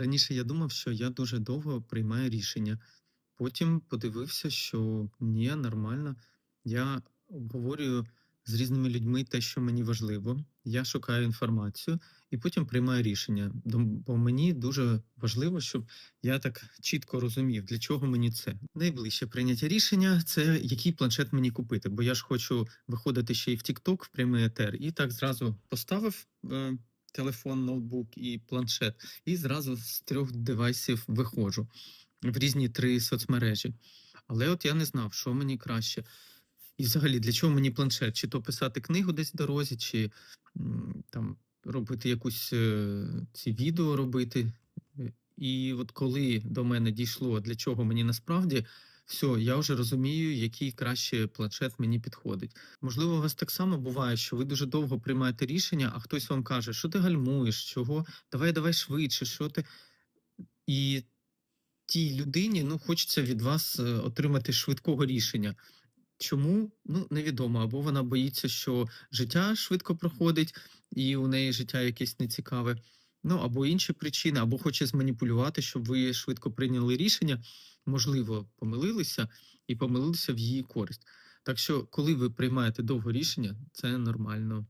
Раніше я думав, що я дуже довго приймаю рішення. Потім подивився, що ні, нормально. Я обговорюю з різними людьми те, що мені важливо. Я шукаю інформацію і потім приймаю рішення. Бо мені дуже важливо, щоб я так чітко розумів, для чого мені це. Найближче прийняття рішення це який планшет мені купити. Бо я ж хочу виходити ще й в TikTok, в прямий етер, і так зразу поставив. Телефон, ноутбук і планшет, і зразу з трьох девайсів виходжу в різні три соцмережі. Але от я не знав, що мені краще. І взагалі, для чого мені планшет? Чи то писати книгу десь в дорозі, чи там робити якусь е, ці відео робити. І от коли до мене дійшло, для чого мені насправді, все, я вже розумію, який краще планшет мені підходить. Можливо, у вас так само буває, що ви дуже довго приймаєте рішення, а хтось вам каже, що ти гальмуєш, чого, давай, давай швидше, що ти. І тій людині ну, хочеться від вас е, отримати швидкого рішення. Чому? Ну, невідомо. Або вона боїться, що життя швидко проходить, і у неї життя якесь нецікаве. Ну, або інші причини, або хоче зманіпулювати, щоб ви швидко прийняли рішення. Можливо, помилилися і помилилися в її користь. Так що, коли ви приймаєте довго рішення, це нормально.